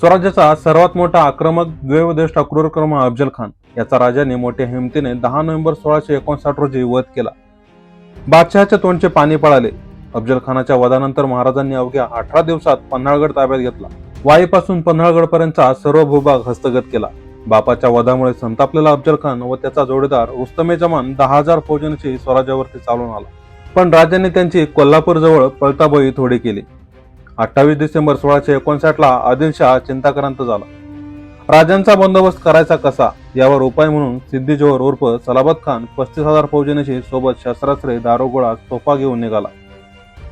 स्वराज्याचा सर्वात मोठा आक्रमक द्वैवदेष्टा क्रूरकर्म अफजल खान. याचा राजाने मोठ्या हिमतीने दहा नोव्हेंबर सोळाशे एकोणसाठ रोजी वध केला. बादशहाच्या तोंडचे पाणी पळाले. अफजल खानाच्या वधानंतर महाराजांनी अवघ्या अठरा दिवसात पन्हाळगड ताब्यात घेतला. वाईपासून पन्हाळगड पर्यंतचा सर्व भूभाग हस्तगत केला. बापाच्या वधामुळे संतापलेला अफजल खान व त्याचा जोडीदार रुस्तमे जमान दहा हजार फौजांची स्वराज्यावरती चालून आला. पण राजाने त्यांची कोल्हापूर जवळ पळताबळी थोडी केली. अठ्ठावीस डिसेंबर सोळाशे एकोणसाठ ला आदिलशहा चिंताक्रांत झाला. राजांचा बंदोबस्त करायचा कसा? यावर उपाय म्हणून सिद्धी जोहर उर्फ सलाबत खान पस्तीस हजार फौजनेशी सोबत शस्त्रास्त्रे दारोगोळा तोफा घेऊन निघाला.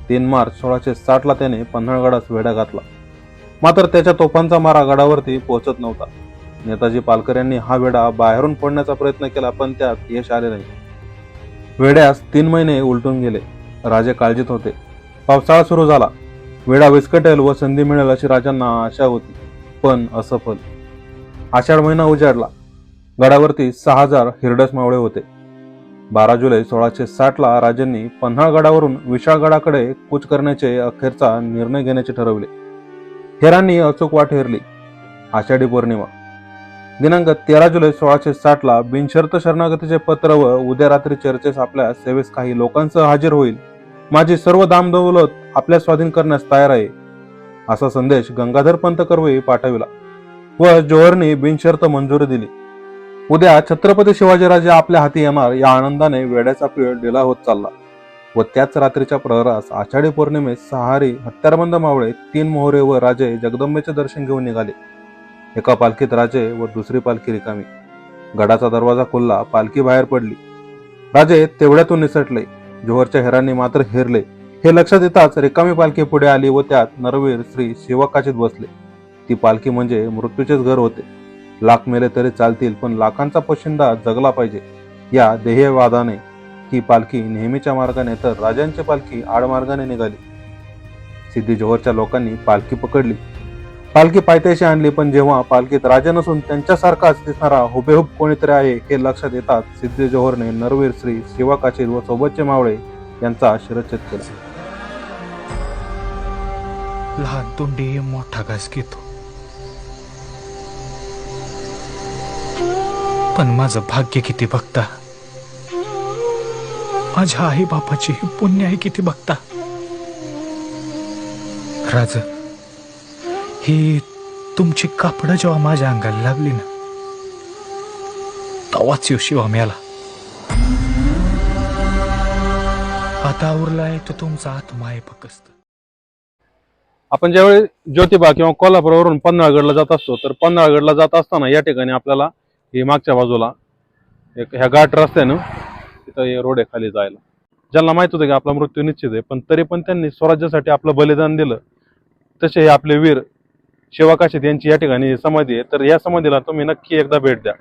तीन मार्च सोळाशे साठला त्याने पन्हाळगडास वेढा घातला. मात्र त्याच्या तोफांचा मारा गडावरती पोहोचत नव्हता. नेताजी पालकर यांनी हा वेढा बाहेरून फोडण्याचा प्रयत्न केला पण त्यात यश आले नाही. वेड्यास तीन महिने उलटून गेले. राजे काळजीत होते. पावसाळा सुरू झाला. वेळा विस्कटेल व संधी मिळेल अशी राजांना आशा होती. पण असफल आषाढ महिना उजाडला. गडावरती सहा हजार हिरडस मावळे होते. बारा जुलै सोळाशे साठला राजांनी राजांनी पन्हाळगडावरून विशाळगडाकडे कूच करण्याचे अखेरचा निर्णय घेण्याचे ठरवले. हेरांनी अचूक वाट हेरली. आषाढी पौर्णिमा. दिनांक तेरा जुलै सोळाशे साठला बिनशर्त शरणागतीचे पत्र व उद्या रात्री चर्चेस आपल्या सेवेस काही लोकांसह हजर होईल. माझी सर्व दामदौलत आपल्या स्वाधीन करण्यास तयार आहे. असा संदेश गंगाधर पंत कर्वे पाठविला व जोहरनी बिनशर्त मंजुरी दिली. उद्या छत्रपती शिवाजीराजे आपल्या हाती येणार या आनंदाने वेड्याचा पिळ ढिला होत चालला व त्याच रात्रीच्या प्रहरास आषाढी पौर्णिमेत सहारी हत्यारबंद मावळे तीन मोहरे व राजे जगदंबेचे दर्शन घेऊन निघाले. एका पालखीत राजे व दुसरी पालखी रिकामी. गडाचा दरवाजा खुलला पालखी बाहेर पडली. राजे तेवढ्यातून निसटले. जोहरच्या हेरांनी मात्र हेरले. हे लक्षात येताच रिकामी पालखी पुढे आली व त्यात नरवीर श्री शिवकाशीत बसले. ती पालखी म्हणजे मृत्यूचेच घर होते. लाख मेले तरी चालतील पण लाखांचा पोशिंदा जगला पाहिजे. या ध्येयवादाने ही पालखी नेहमीच्या मार्गाने तर राजांची पालखी आडमार्गाने निघाली. सिद्धी जोहरच्या लोकांनी पालखी पकडली. पालखी पायथ्याशी आणली पण जेव्हा पालखीत राजा नसून त्यांच्यासारखाच दिसणारा हुबेहूब कोणीतरी आहे हे लक्षात येतात सिद्धी जोहरने नरवीर श्री शिवाकाशीर व सोबतचे मावळे यांचा शिरच्छेद केला. लहान तोंडी मोठा घास घेतो. पण माझं भाग्य किती बघता? माझ्या आई बापाची पुण्य आहे किती बघता? राज ही तुमची कापडं जेव्हा माझ्या अंगाला लागली ना तवाच येऊ शिवा मेला आता उरलाय तो तुमचा आत्मा आहे फकस्त आपण ज्यावेळी ज्योतिबा किंवा कोल्हापूरवरून पन्हाळगडला जात असतो तर पन्हाळगडला जात असताना या ठिकाणी आपल्याला ही मागच्या बाजूला एक ह्या घाट रस्त्यानं तिथं हे रोड आहे खाली जायला. ज्यांना माहीत होतं की आपला मृत्यू निश्चित आहे पण तरी पण त्यांनी स्वराज्यासाठी आपलं बलिदान दिलं. तसे हे आपले वीर शिवाकाशीत यांची या ठिकाणी समाधी आहे. तर या समाधीला तुम्ही नक्की एकदा भेट द्या.